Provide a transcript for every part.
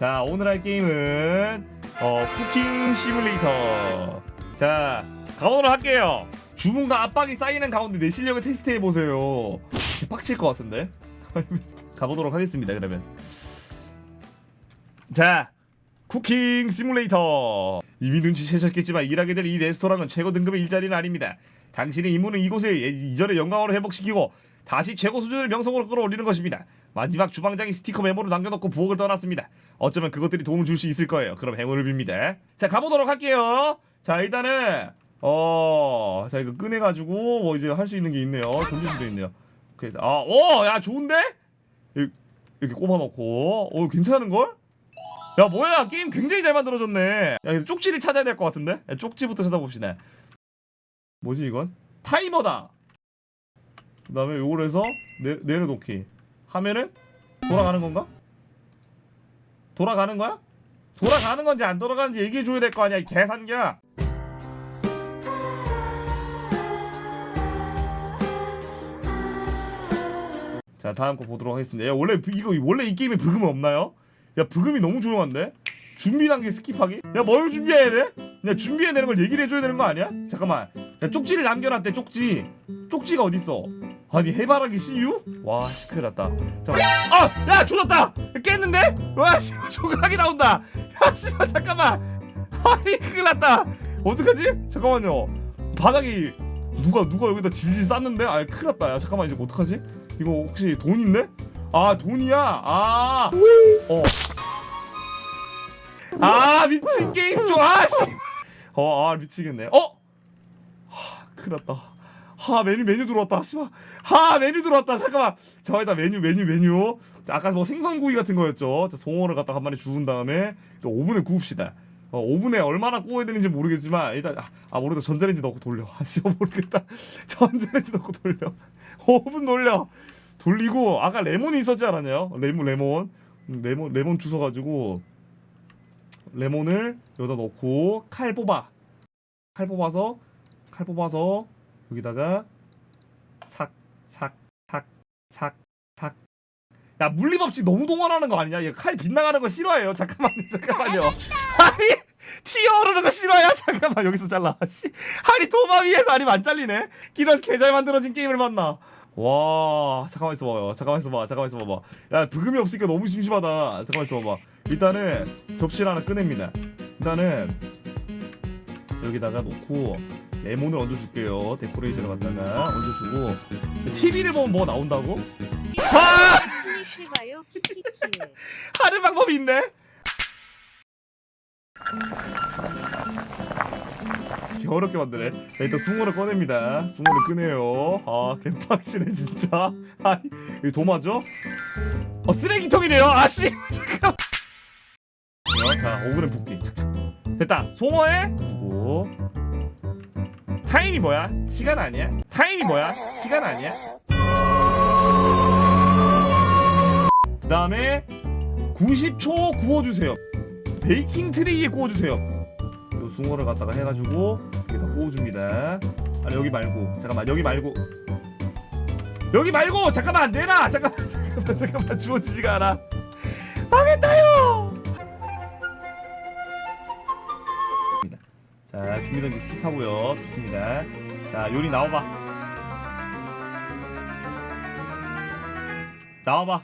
자 오늘 할 게임은 어 쿠킹 시뮬레이터. 자 가보도록 할게요. 주문과 압박이 쌓이는 가운데 내 실력을 테스트해 보세요. 빡칠 것 같은데? 가보도록 하겠습니다 그러면. 자 쿠킹 시뮬레이터. 이미 눈치채셨겠지만 일하게 될 이 레스토랑은 최고 등급의 일자리는 아닙니다. 당신의 임무는 이곳을 예- 이전의 영광으로 회복시키고 다시 최고 수준의 명성으로 끌어올리는 것입니다. 마지막 주방장이 스티커 메모를 남겨놓고 부엌을 떠났습니다 어쩌면 그것들이 도움을 줄 수 있을 거예요. 그럼 행운을 빕니다. 자 가보도록 할게요. 자 일단은 어 자 이거 꺼내가지고 뭐 이제 할 수 있는 게 있네요. 던질 수도 있네요. 그래서 아 오 야 좋은데? 이렇게, 꼽아놓고. 어 괜찮은걸? 야 뭐야 게임 굉장히 잘 만들어졌네. 야 쪽지를 찾아야 될 것 같은데? 야, 쪽지부터 찾아봅시다. 뭐지 이건? 타이머다. 그 다음에 요걸 해서 내, 내려놓기. 하면은 돌아가는 건가? 돌아가는 거야? 돌아가는 건지 안 돌아가는지 얘기해 줘야 될 거 아니야 이 계산기야 자 다음 거 보도록 하겠습니다 야 원래 부- 이거 원래 이 게임에 브금은 없나요? 야 브금이 너무 조용한데? 준비 단계 스킵하기? 야 뭘 준비해야 돼? 야 준비해야 되는 걸 얘기를 해줘야 되는 거 아니야? 잠깐만 야 쪽지를 남겨놨대 쪽지 쪽지가 어딨어 아니 해바라기 CU? 와 씨, 큰일 났다 잠깐만 아! 야 조졌다! 깼는데? 와 씨, 조각이 나온다 야 씨발 잠깐만 아니 큰일 났다 어떡하지? 잠깐만요 바닥이 누가 누가 여기다 질질 쌌는데? 아 큰일 났다 야 잠깐만 이제 어떡하지? 이거 혹시 돈 있네? 아 돈이야? 아 어. 아 미친 게임 좀 아씨 어아 미치겠네 어 하, 큰일 났다 하 메뉴 메뉴 들어왔다. 씨발. 하 메뉴 들어왔다. 잠깐만. 자 일단 메뉴 메뉴 메뉴. 자, 아까 뭐 생선구이 같은 거였죠. 자, 송어를 갖다 한 마리 주운 다음에 또 오븐에 구웁시다. 어, 오븐에 얼마나 구워야 되는지 모르겠지만 일단 아, 아 모르겠다. 전자레인지 넣고 돌려. 아 씨발 모르겠다. 전자레인지 넣고 돌려. 오븐 돌려. 돌리고 아까 레몬이 있었지 않았나요 레몬 레몬. 음, 레몬 레몬 주워가지고 레몬을 여기다 넣고 칼 뽑아. 칼 뽑아서 칼 뽑아서 여기다가 삭 삭 삭 삭 삭 야 물리법칙 너무 동원하는 거 아니냐? 얘칼 빗나가는 거 싫어해요. 잠깐만요, 잠깐만요. 아니 튀어 오르는 거 싫어요. 잠깐만 여기서 잘라. 씨, 아니 도마 위에서 아니면 안 잘리네. 이런 개잘 만들어진 게임을 봤나? 와 잠깐만 있어봐요. 잠깐만 있어봐. 잠깐만 있어봐봐. 야 브금이 없으니까 너무 심심하다. 잠깐만 있어봐봐. 일단은 접시를 하나 꺼냅니다. 일단은 여기다가 놓고 레몬을 얹어줄게요. 데코레이션을 갖다가 얹어주고 TV를 보면 뭐 나온다고? 아! 봐요 키키키 하는 방법이 있네. 어렵게 만드네. 자, 일단 숭어를 꺼냅니다. 숭어를 끄네요. 아, 개빡치네 진짜. 아니, 이거 도마죠? 어, 쓰레기통이네요. 아씨, 잠깐. 자, 오븐에 붓기. 착착. 됐다. 송어에 두고. 타임이 뭐야? 시간 아니야? 타임이 뭐야? 시간 아니야? 그 다음에 90초 구워주세요. 베이킹 트레이에 구워주세요. 요 숭어를 갖다가 해가지고 여기다 구워줍니다. 아니 여기 말고 잠깐만 여기 말고 여기 말고 잠깐만 내놔 잠깐만 잠깐만 잠깐만 주워지지가 않아. 망했다 자 준비된 게 스킵하고요. 좋습니다. 자 요리 나와봐. 나와봐.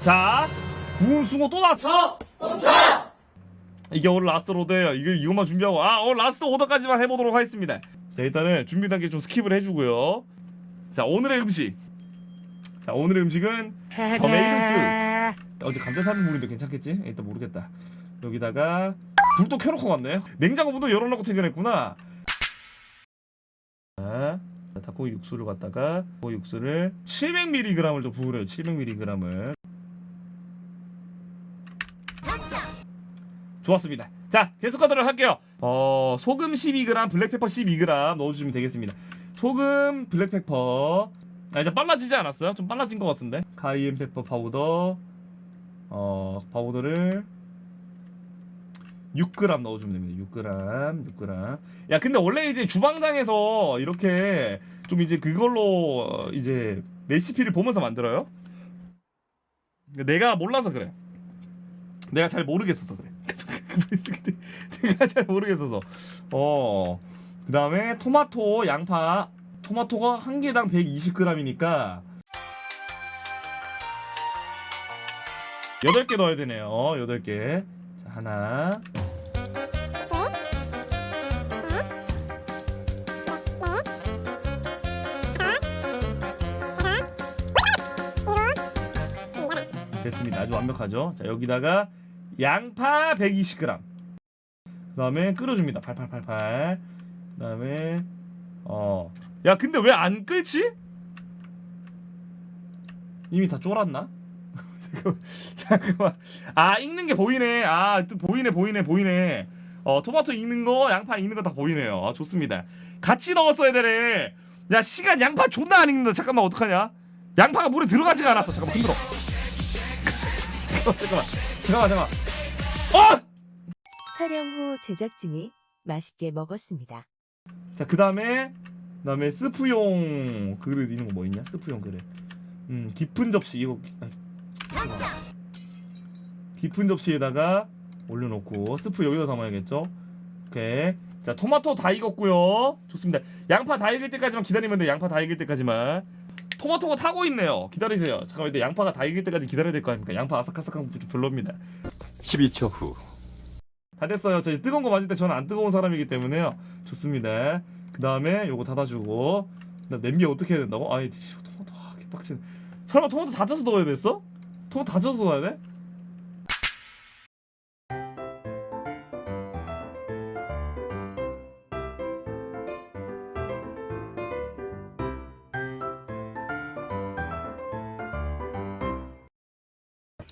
자 구운 숭어 또 나왔어. 이게 오늘 라스트 로드예요. 이거 이것만 준비하고 아 오늘 라스트 오더까지만 해보도록 하겠습니다. 자 일단은 준비 단계 좀 스킵을 해주고요. 자 오늘의 음식. 자 오늘의 음식은 더메이드 스. 어제 감자 삶은 물인데 괜찮겠지? 일단 모르겠다. 여기다가 불도 켜놓고 갔네. 냉장고 문도 열어놓고 퇴근했구나. 자, 닭고기 육수를 갖다가 그 육수를 700mg을 좀 부으래요. 700mg을. 좋았습니다. 자, 계속 가도록 할게요. 어, 소금 12g, 블랙페퍼 12g 넣어주시면 되겠습니다. 소금, 블랙페퍼. 아, 이제 빨라지지 않았어요? 좀 빨라진 것 같은데. 카이엔 페퍼 파우더. 어, 파우더를 6g 넣어주면 됩니다. 6g, 6g. 야, 근데 원래 이제 주방장에서 이렇게 좀 이제 그걸로 어, 이제 레시피를 보면서 만들어요. 내가 몰라서 그래. 내가 잘 모르겠어서 그래. 내가 잘 모르겠어서. 어. 그 다음에 토마토, 양파. 토마토가 한 개당 120g이니까 8개 넣어야 되네요. 8개. 자, 하나. 됐습니다. 아주 완벽하죠. 자, 여기다가 양파 120g. 그다음에 끓여줍니다. 팔팔팔팔. 그다음에 어. 야, 근데 왜 안 끓지? 이미 다 쫄았나? 잠깐만. 아, 익는 게 보이네. 아, 또 보이네, 보이네, 보이네. 어, 토마토 익는 거, 양파 익는 거 다 보이네요. 아, 좋습니다. 같이 넣었어야 되네. 야, 시간 양파 존나 안 익는다. 잠깐만, 어떡하냐? 양파가 물에 들어가지가 않았어. 잠깐만, 흔들어. 잠깐만, 잠깐만, 잠깐만. 어! 촬영 후 제작진이 맛있게 먹었습니다. 자, 그 다음에, 그 다음에 스프용 그릇 이런 거뭐 있냐? 스프용 그릇. 음, 깊은 접시 이거. 아. 깊은 접시에다가 올려놓고 스프 여기다 담아야겠죠? 오케이. 자, 토마토 다 익었고요. 좋습니다. 양파 다 익을 때까지만 기다리면 돼. 양파 다 익을 때까지만. 토마토가 타고 있네요. 기다리세요. 잠깐만, 근데 양파가 다 익을 때까지 기다려야 될 거 아닙니까? 양파 아삭아삭한 거 별로입니다. 12초 후 다 됐어요. 저 뜨거운 거 맞을 때 저는 안 뜨거운 사람이기 때문에요. 좋습니다. 그 다음에 요거 닫아주고 나 냄비 어떻게 해야 된다고? 아이 씨, 토마토 아, 개빡치네. 설마 토마토 다져서 넣어야 됐어? 토마토 다져서 넣어야 돼?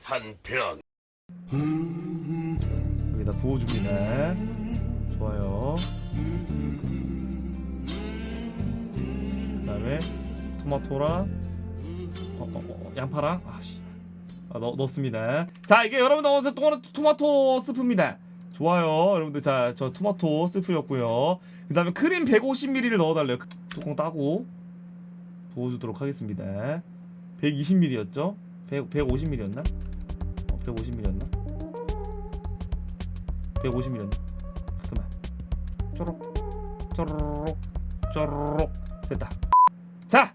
한편 여기다 부어줍니다. 좋아요. 그 다음에 토마토랑 어, 어, 어, 양파랑 아씨 아, 넣, 넣습니다. 자 이게 여러분 넣어서 토마토, 토마토 스프입니다. 좋아요, 여러분들 자 저 토마토 스프였고요. 그 다음에 크림 150ml를 넣어달래요. 뚜껑 따고 부어주도록 하겠습니다. 120ml였죠? 100, 150ml였나? 어, 150ml였나? 150ml였나? 잠깐만. 쪼록, 쪼록, 쪼록. 됐다. 자,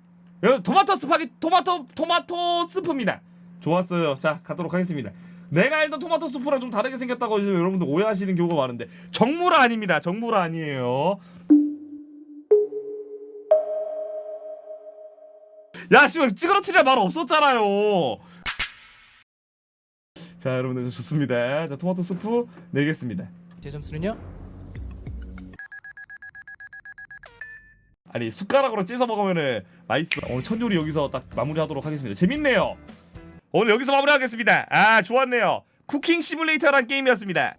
토마토 스파게 토마토 토마토 스프입니다. 좋았어요. 자, 가도록 하겠습니다. 내가 알던 토마토 스프랑 좀 다르게 생겼다고 여러분들 오해하시는 경우가 많은데 정무라 아닙니다. 정무라 아니에요. 야, 씨발 찌그러뜨릴 말 없었잖아요. 자, 여러분들 좋습니다. 자, 토마토 스프 내겠습니다. 제 점수는요? 아니 숟가락으로 찢어 먹으면은 맛있어. 오늘 첫 요리 여기서 딱 마무리하도록 하겠습니다. 재밌네요. 오늘 여기서 마무리하겠습니다. 아 좋았네요. 쿠킹 시뮬레이터란 게임이었습니다.